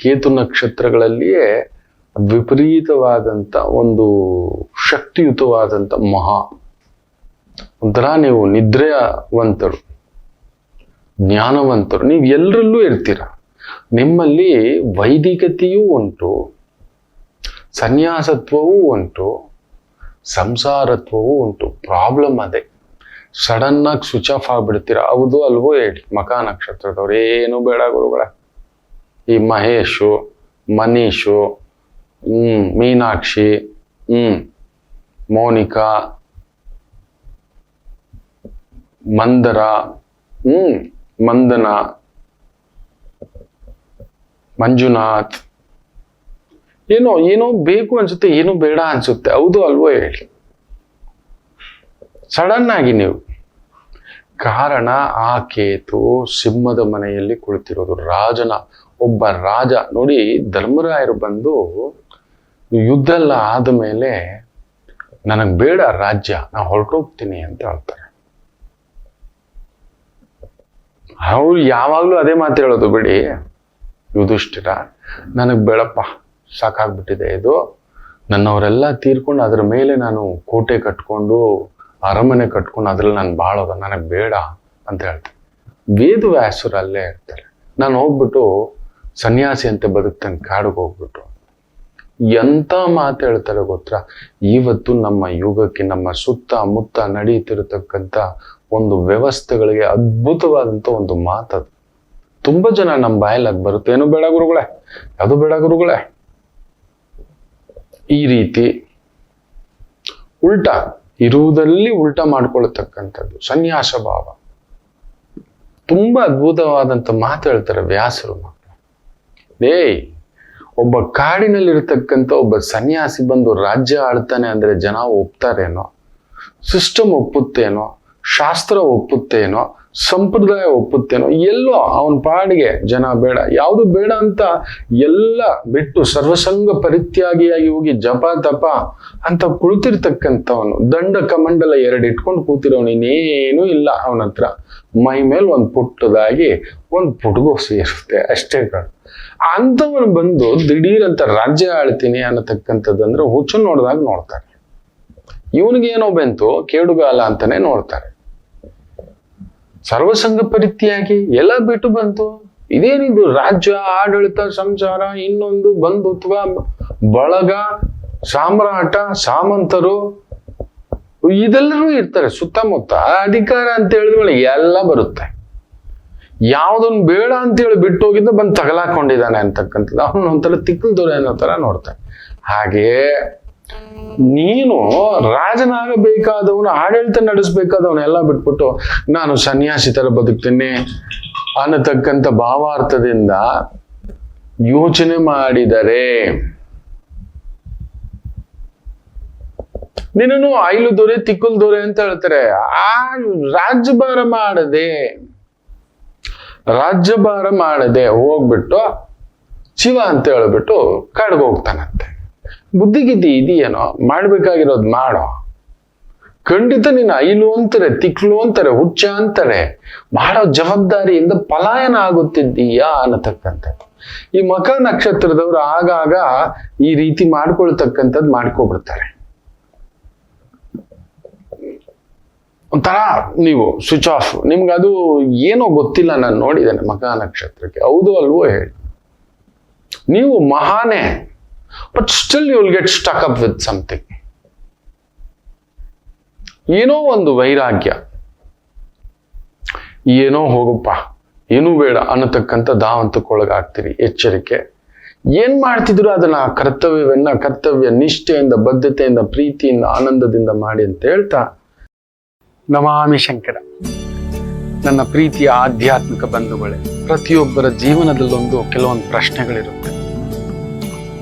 ಕೇತು ನಕ್ಷತ್ರಗಳಲ್ಲಿಯೇ ವಿಪರೀತವಾದಂಥ ಒಂದು ಶಕ್ತಿಯುತವಾದಂಥ ಮಹಾ. ಒಂಥರ ನೀವು ನಿದ್ರೆಯವಂತರು, ಜ್ಞಾನವಂತರು, ನೀವು ಎಲ್ಲರಲ್ಲೂ ಇರ್ತೀರ. ನಿಮ್ಮಲ್ಲಿ ವೈದಿಕತೆಯೂ ಉಂಟು, ಸನ್ಯಾಸತ್ವವೂ ಉಂಟು, ಸಂಸಾರತ್ವವೂ ಉಂಟು, ಪ್ರಾಬ್ಲಮ್ ಅದೇ. ಸಡನ್ನಾಗಿ ಸ್ವಿಚ್ ಆಫ್ ಆಗ್ಬಿಡ್ತೀರ, ಹೌದು ಅಲ್ವೋ ಹೇಳಿ ಮಕಾ ನಕ್ಷತ್ರದವ್ರು, ಏನು ಬೇಡ ಗುರುಗಳ. ಈ ಮಹೇಶು, ಮನೀಶು ಮೀನಾಕ್ಷಿ ಮೋನಿಕಾ, ಮಂದರ ಮಂದನ, ಮಂಜುನಾಥ್. ಏನೋ ಏನೋ ಬೇಕು ಅನ್ಸುತ್ತೆ, ಏನೋ ಬೇಡ ಅನ್ಸುತ್ತೆ, ಹೌದು ಅಲ್ವೋ ಹೇಳಿ. ಸಡನ್ ಆಗಿ ನೀವು. ಕಾರಣ, ಆ ಕೇತು ಸಿಂಹದ ಮನೆಯಲ್ಲಿ ಕುಳಿತಿರೋದು ರಾಜನ ಒಬ್ಬ ರಾಜ, ನೋಡಿ ಧರ್ಮರಾಯರು ಬಂದು ಯುದ್ಧ ಎಲ್ಲ ಆದಮೇಲೆ ನನಗೆ ಬೇಡ ರಾಜ್ಯ, ನಾ ಹೊರಟೋಗ್ತೀನಿ ಅಂತ ಹೇಳ್ತಾರೆ. ಅವ್ರು ಯಾವಾಗಲೂ ಅದೇ ಮಾತು ಹೇಳೋದು, ಬಿಡಿ. ಯುಧಿಷ್ಠಿರ, ನನಗೆ ಬೇಡಪ್ಪ, ಸಾಕಾಗ್ಬಿಟ್ಟಿದೆ ಇದು. ನನ್ನವರೆಲ್ಲ ತೀರ್ಕೊಂಡು ಅದ್ರ ಮೇಲೆ ನಾನು ಕೋಟೆ ಕಟ್ಕೊಂಡು, ಅರಮನೆ ಕಟ್ಕೊಂಡು ಅದ್ರಲ್ಲಿ ನಾನು ಬಾಳೋದ, ನನಗೆ ಬೇಡ ಅಂತ ಹೇಳ್ತಾರೆ. ವೇದವ್ಯಾಸರು ಅಲ್ಲೇ ಇರ್ತಾರೆ. ನಾನು ಹೋಗ್ಬಿಟ್ಟು ಸನ್ಯಾಸಿ ಅಂತ ಬದುಕ್ತಾನೆ ಕಾಡಿಗೆ ಹೋಗ್ಬಿಟ್ರು. ಎಂತ ಮಾತು ಹೇಳ್ತಾರೆ ಗೊತ್ತಾ? ಇವತ್ತು ನಮ್ಮ ಯುಗಕ್ಕೆ, ನಮ್ಮ ಸುತ್ತ ಮುತ್ತ ನಡೀತಿರತಕ್ಕಂಥ ಒಂದು ವ್ಯವಸ್ಥೆಗಳಿಗೆ ಅದ್ಭುತವಾದಂಥ ಒಂದು ಮಾತದು ತುಂಬಾ ಜನ ನಮ್ಮ ಬಾಯಲ್ಲಿ ಅದು ಬರುತ್ತೆ. ಏನು ಬೇಡ ಗುರುಗಳೇ? ಅದು ಬೇಡ ಗುರುಗಳೇ. ಈ ರೀತಿ ಉಲ್ಟಾ ಇರುವುದರಲ್ಲಿ ಉಲ್ಟಾ ಮಾಡ್ಕೊಳ್ತಕ್ಕಂಥದ್ದು ಸನ್ಯಾಸ ಭಾವ. ತುಂಬಾ ಅದ್ಭುತವಾದಂಥ ಮಾತು ಹೇಳ್ತಾರೆ ವ್ಯಾಸರು ಏಯ್ ಒಬ್ಬ ಕಾಡಿನಲ್ಲಿರ್ತಕ್ಕಂಥ ಒಬ್ಬ ಸನ್ಯಾಸಿ ಬಂದು ರಾಜ್ಯ ಆಳ್ತಾನೆ ಅಂದ್ರೆ ಜನ ಒಪ್ತಾರೇನೋ ಸಿಸ್ಟಮ್ ಒಪ್ಪುತ್ತೇನೋ, ಶಾಸ್ತ್ರ ಒಪ್ಪುತ್ತೇನೋ ಸಂಪ್ರದಾಯ ಒಪ್ಪುತ್ತೇನೋ. ಎಲ್ಲೋ ಅವನ ಪಾಡಿಗೆ ಜನ ಬೇಡ. ಯಾವುದು ಬೇಡ ಅಂತ ಎಲ್ಲ ಬಿಟ್ಟು ಸರ್ವಸಂಗ ಪರಿತ್ಯಾಗಿಯಾಗಿ ಹೋಗಿ ಜಪ ತಪ ಅಂತ ಕುಳಿತಿರ್ತಕ್ಕಂಥವನು, ದಂಡ ಕಮಂಡಲ ಎರಡು ಇಟ್ಕೊಂಡು ಕೂತಿರೋನು ಇನ್ನೇನೂ ಇಲ್ಲ ಅವನ ಹತ್ರ. ಮೈ ಮೇಲೆ ಒಂದು ಪುಟ್ಟದಾಗಿ ಒಂದು ಪುಟ್ಗೋಸಿ ಸೇರುತ್ತೆ ಅಷ್ಟೇ ಕಾಣ. ಅಂಥವನು ಬಂದು ದಿಢೀರಂತ ರಾಜ್ಯ ಆಳ್ತೀನಿ ಅನ್ನತಕ್ಕಂಥದ್ದಂದ್ರೆ ಹುಚ್ಚು ನೋಡಿದಾಗ ನೋಡ್ತಾರೆ. ಇವನಿಗೇನೋ ಬಂತು, ಕೇಡುಗಾಲ ಅಂತಾನೆ ನೋಡ್ತಾರೆ. ಸರ್ವಸಂಗ ಪರಿತ್ಯಾಗಿ ಎಲ್ಲ ಬಿಟ್ಟು ಬಂತು. ಇದೇನಿದು ರಾಜ್ಯ, ಆಡಳಿತ ಸಂಸಾರ ಇನ್ನೊಂದು ಬಂಧುತ್ವ ಬಳಗ, ಸಾಮ್ರಾಟ, ಸಾಮಂತರು, ಇದೆಲ್ಲರೂ ಇರ್ತಾರೆ ಸುತ್ತಮುತ್ತ. ಅಧಿಕಾರ ಅಂತ ಹೇಳಿದ್ಮೇಲೆ ಎಲ್ಲ ಬರುತ್ತೆ. ಯಾವ್ದೊಂದು ಬೇಡ ಅಂತೇಳಿ ಬಿಟ್ಟು ಹೋಗಿದ್ದ ಬಂದು ತಗಲಾಕೊಂಡಿದ್ದಾನೆ ಅಂತಕ್ಕಂಥದ್ದು. ಅವನು ಒಂಥರ ತಿಕ್ಕಲ್ದವ್ರೆ ಅನ್ನೋ ಥರ ನೋಡ್ತಾನೆ. ಹಾಗೆ ನೀನು ರಾಜನಾಗಬೇಕಾದವನು, ಆಡಳಿತ ನಡೆಸಬೇಕಾದವನು ಎಲ್ಲ ಬಿಟ್ಬಿಟ್ಟು ನಾನು ಸನ್ಯಾಸಿ ತರ ಬದುಕ್ತೀನಿ ಅನ್ನತಕ್ಕಂಥ ಭಾವಾರ್ಥದಿಂದ ಯೋಚನೆ ಮಾಡಿದರೆ ನಿನ್ನನ್ನು ಐಲು ದೊರೆ, ತಿಕ್ಕಲ್ ದೊರೆ ಅಂತ ಹೇಳ್ತಾರೆ. ಆ ರಾಜ್ಯಭಾರ ಮಾಡದೆ ರಾಜ್ಯಭಾರ ಮಾಡದೆ ಹೋಗ್ಬಿಟ್ಟು ಶಿವ ಅಂತ ಹೇಳ್ಬಿಟ್ಟು ಕಾಡ್ಗೆ ಹೋಗ್ತಾನಂತೆ. ಬುದ್ಧಿಗಿದ್ದಿ ಇದೆಯೇನೋ? ಮಾಡ್ಬೇಕಾಗಿರೋದು ಮಾಡೋ. ಖಂಡಿತ ನೀನು ಐಲು ಅಂತಾರೆ, ತಿಕ್ಲು ಅಂತಾರೆ, ಹುಚ್ಚ ಅಂತಾರೆ. ಮಾಡೋ ಜವಾಬ್ದಾರಿಯಿಂದ ಪಲಾಯನ ಆಗುತ್ತಿದ್ದೀಯಾ ಅನ್ನತಕ್ಕಂಥದ್ದು. ಈ ಮಕ ನಕ್ಷತ್ರದವರು ಆಗಾಗ ಈ ರೀತಿ ಮಾಡ್ಕೊಳ್ತಕ್ಕಂಥದ್ದು ಮಾಡ್ಕೊಬಿಡ್ತಾರೆ. ಒಂಥರ ನೀವು ಸ್ವಿಚ್ ಆಫ್ ನಿಮ್ಗೆ ಅದು ಏನೋ ಗೊತ್ತಿಲ್ಲ ನಾನು ನೋಡಿದ್ದೇನೆ ಮಕ ನಕ್ಷತ್ರಕ್ಕೆ. ಹೌದು ಅಲ್ವೋ ಹೇಳಿ. ನೀವು ಮಹಾನೇ. But still you will get stuck up with something ಏನೋ ಒಂದು ವೈರಾಗ್ಯ. ಏನೋ ಹೋಗಪ್ಪ. ಏನೂ ಬೇಡ ಅನ್ನತಕ್ಕಂಥ ಧಾವಂತಕ್ಕೊಳಗಾಗ್ತೀರಿ ಎಚ್ಚರಿಕೆ. ಏನ್ ಮಾಡ್ತಿದ್ರು ಅದನ್ನ ಕರ್ತವ್ಯವನ್ನ, ಕರ್ತವ್ಯ ನಿಷ್ಠೆಯಿಂದ, ಬದ್ಧತೆಯಿಂದ, ಪ್ರೀತಿಯಿಂದ, ಆನಂದದಿಂದ ಮಾಡಿ ಅಂತ ಹೇಳ್ತಾ. ನಮಾಮಿ ಶಂಕರ. ನನ್ನ ಪ್ರೀತಿಯ ಆಧ್ಯಾತ್ಮಿಕ ಬಂಧುಗಳೇ, ಪ್ರತಿಯೊಬ್ಬರ ಜೀವನದಲ್ಲೊಂದು ಕೆಲವೊಂದು ಪ್ರಶ್ನೆಗಳಿರುತ್ತೆ.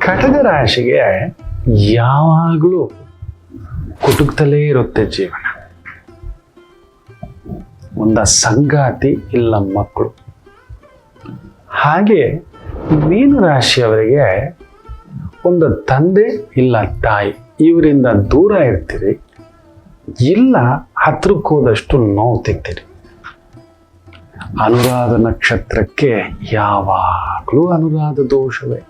ಕಟಕ ರಾಶಿಗೆ ಯಾವಾಗಲೂ ಕುಟುಕ್ತಲೇ ಇರುತ್ತೆ ಜೀವನ. ಒಂದ ಸಂಗಾತಿ ಇಲ್ಲ ಮಕ್ಕಳು ಹಾಗೆ ಮೀನು ರಾಶಿಯವರಿಗೆ ಒಂದು ತಂದೆ ಇಲ್ಲ ತಾಯಿ. ಇವರಿಂದ ದೂರ ಇರ್ತೀರಿ. ಇಲ್ಲ ಹತ್ರಕ್ಕೆ ಹೋದಷ್ಟು ನೋವು ತಿಂತೀರಿ ಅನುರಾಧ ನಕ್ಷತ್ರಕ್ಕೆ ಯಾವಾಗಲೂ ಅನುರಾಧ ದೋಷವೇ.